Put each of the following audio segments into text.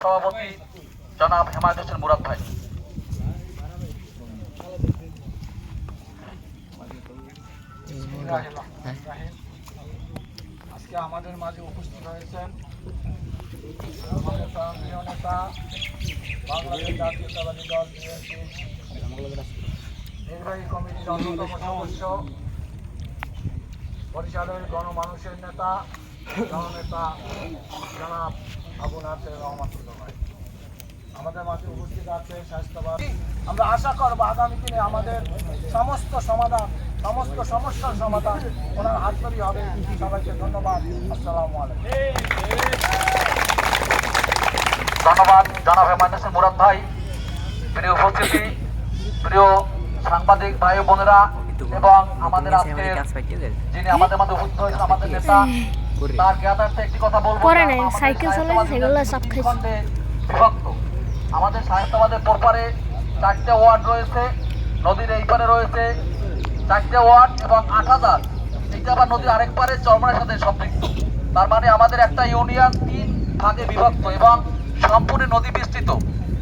সভাপতি জনাব হেমায়ত হোসেন মুরাদ ভাই। আজকে আমাদের মাঝে উপস্থিত হয়েছেন আমাদের নেতা নির্বাহী কমিটির গণমানুষের নেতা, জননেতা জনাব আবু নাসের ভাই আমাদের মাঝে উপস্থিত আছে স্বাস্থ্যবাদ আমরা আশা করব আগামী দিনে আমাদের সমস্ত সমাধান সমস্ত সমস্যার সমাধান ওনার হাত ধরেই হবে। সবাইকে ধন্যবাদ। আসসালামু আলাইকুম। ধন্যবাদ জনাব হেমায়ত মুরাদ ভাই প্রিয় উপস্থিতি প্রিয় সাংবাদিক ভাই বোনেরা এবং আমাদের আজকে যিনি আমাদের মাঝে উপস্থিত হয়েছেন আমাদের নেতা তার জ্ঞাতার্থে একটি কথা বলব করে যে নাই, সাইকেল চালায়, সেগুলো সব খাইছে। সাহিত্যবাদের পরপারে চারটে ওয়ার্ড রয়েছে, নদীর এই পারে রয়েছে চারটে ওয়ার্ড এবং আট হাজার। এটা আবার নদীর আরেক পারে, চরমানের সাথে সম্পৃক্ত। তার মানে আমাদের একটা ইউনিয়ন তিন ভাগে বিভক্ত এবং সম্পূর্ণ নদী বিস্তৃত।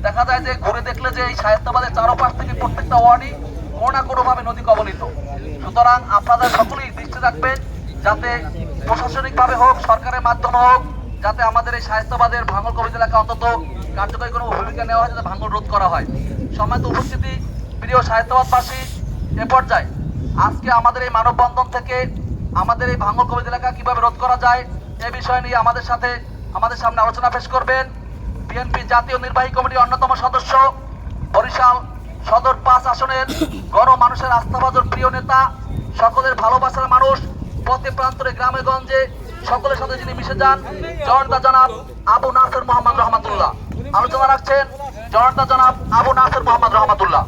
দেখা যায় যে ঘুরে দেখলে যে এই সাহিত্যবাদের চারোপাশ থেকে প্রত্যেকটা ওয়ার্ডই কোনো না কোনোভাবে নদী কবলিত। সুতরাং আপনাদের সকলেই দৃষ্টি রাখবেন, যাতে প্রশাসনিকভাবে হোক, সরকারের মাধ্যমে হোক যাতে আমাদের এই সাহিত্যবাদের ভাঙল এলাকা অন্তত কার্যকরী কোনো ভূমিকা নেওয়া হয়, যাতে ভাঙল রোধ করা হয়। সময় উপস্থিতি, প্রিয় সাহিত্যবাদবাসী এ পর্যায়ে আজকে আমাদের এই মানববন্ধন থেকে আমাদের এই ভাঙল এলাকা কীভাবে রোধ করা যায়, এ বিষয় নিয়ে আমাদের সাথে আমাদের সামনে আলোচনা পেশ করবেন বিএনপি জাতীয় নির্বাহী কমিটির অন্যতম সদস্য, বরিশাল সদর পাঁচ আসনের গণ মানুষের আস্থাভাজন প্রিয় নেতা, সকলের ভালোবাসার মানুষ, পথে প্রান্তরে গ্রামে গঞ্জে সকলের সাথে যিনি মিশে যান জর্দা জানাব আবু নাসের মোহাম্মদ রহমাতুল্লাহ। আলোচনা রাখছেন জর্দা জানাব আবু নাসের মোহাম্মদ রহমাতুল্লাহ।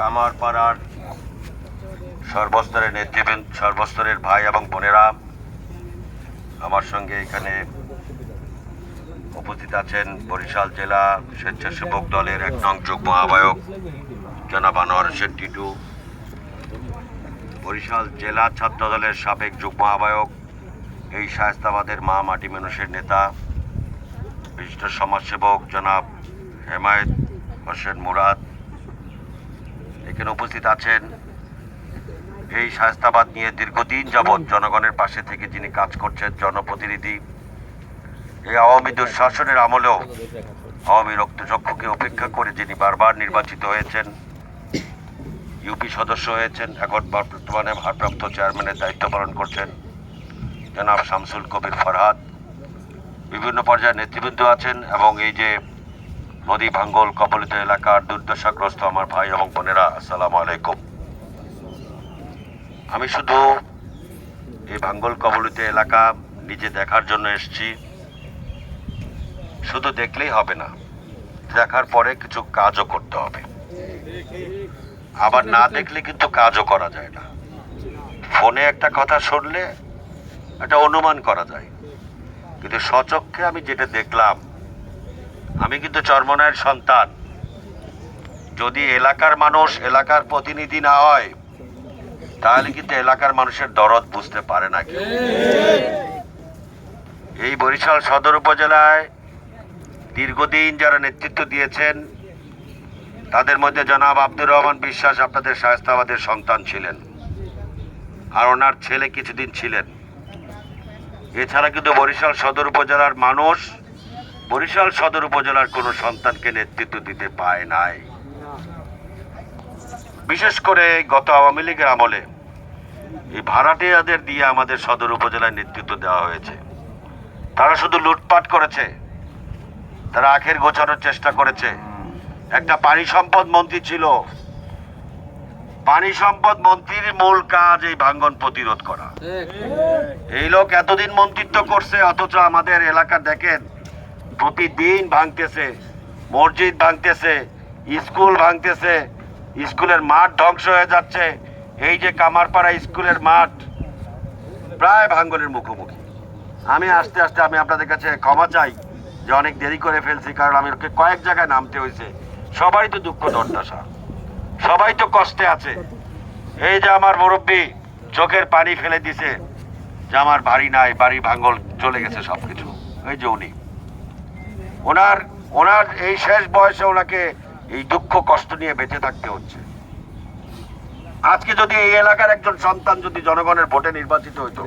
কামার পাড়ার সর্বস্তরের নেতৃবৃন্দ, সর্বস্তরের ভাই এবং বোনেরা, আমার সঙ্গে এখানে উপস্থিত আছেন বরিশাল জেলা স্বেচ্ছাসেবক দলের এক নং যুগ্ম আহ্বায়ক, জনাব আনোয়ার হোসেন টিটু। বরিশাল জেলা ছাত্র দলের সাবেক যুগ্ম আহ্বায়ক, এই শায়স্তাবাদের মা মাটি মানুষের নেতা, বিশিষ্ট সমাজসেবক জনাব হেমায়ত হোসেন মুরাদ। এখানে উপস্থিত আছেন এই শায়স্তাবাদ নিয়ে দীর্ঘদিন যাবৎ জনগণের পাশে থেকে যিনি কাজ করছেন, জনপ্রতিনিধি এই আওয়ামী দুঃশাসনের আমলেও আওয়ামী রক্তচক্ষুকে উপেক্ষা করে যিনি বারবার নির্বাচিত হয়েছেন, ইউপি সদস্য হয়েছেন, এখন বর্তমানে ভারপ্রাপ্ত চেয়ারম্যানের দায়িত্ব পালন করছেন জনাব শামসুল কবির ফরহাদ। বিভিন্ন পর্যায়ে নেতৃবৃন্দ আছেন এবং এই যে নদী ভাঙ্গল, কবলিত এলাকার দুর্দশাগ্রস্ত আমার ভাই এবং বোনেরা, আসসালামু আলাইকুম। আমি শুধু এই ভাঙ্গল, কবলিত এলাকা নিজে দেখার জন্য এসেছি। শুধু দেখলেই হবে না, দেখার পরে কিছু কাজও করতে হবে। আবার না দেখলে কিন্তু কাজও করা যায় না। ফোনে একটা কথা শুনলে একটা অনুমান করা যায়। কিন্তু সচক্ষে আমি যেটা দেখলাম, আমি কিন্তু চর্মনায়ের সন্তান। যদি এলাকার মানুষ এলাকার প্রতিনিধি না হয়, তাহলে কিন্তু এলাকার মানুষের দরদ বুঝতে পারে না কেউ। এই বরিশাল সদর উপজেলায় দীর্ঘদিন যারা নেতৃত্ব দিয়েছেন, তাদের মধ্যে জনাব আব্দুর রহমান বিশ্বাস আপনাদের শায়স্তাবাদের সন্তান ছিলেন। আর ওনার ছেলে কিছুদিন ছিলেন। এছাড়া কিন্তু বরিশাল সদর উপজেলার মানুষ, বরিশাল সদর উপজেলার কোনো সন্তানকে নেতৃত্ব দিতে পায় নাই। বিশেষ করে গত আওয়ামী লীগের আমলে এই ভাড়াটিয়াদের দিয়ে আমাদের সদর উপজেলায় নেতৃত্ব দেওয়া হয়েছে। তারা শুধু লুটপাট করেছে। তারা আখের গোছানোর চেষ্টা করেছে। একটা পানি সম্পদ মন্ত্রী ছিল। পানি সম্পদ মন্ত্রীর মূল কাজ এই ভাঙ্গন প্রতিরোধ করা। এই লোক এতদিন মন্ত্রিত্ব করছে, অথচ আমাদের এলাকা দেখেন, প্রতিদিন ভাঙতেছে, মসজিদ ভাঙতেছে, স্কুল ভাঙতেছে, স্কুলের মাঠ ধ্বংস হয়ে যাচ্ছে। এই যে কামারপাড়া স্কুলের মাঠ, প্রায় ভাঙ্গনের মুখোমুখি। আমি আস্তে আস্তে, আমি আপনাদের কাছে ক্ষমা চাই। যে অনেক দেরি করে ফেলছি কারণ আমি ওকে কয়েক জায়গায় নামতে হয়েছে। সবাই তো দুঃখ দর্দশা। সবাই তো কষ্টে আছে। এই যে আমার মুরব্বী চোখের পানি ফেলে দিছে যে আমার বাড়ি নাই বাড়ি ভাঙ্গল চলে গেছে সবকিছু। এই যে উনি। ওনার ওনার এই শেষ বয়সে ওনাকে এই দুঃখ কষ্ট নিয়ে বেঁচে থাকতে হচ্ছে। আজকে যদি এই এলাকার একজন সন্তান যদি জনগণের ভোটে নির্বাচিত হইতো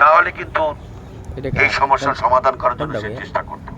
তাহলে কিন্তু এই সমস্যার সমাধান করার জন্য সে চেষ্টা করতো।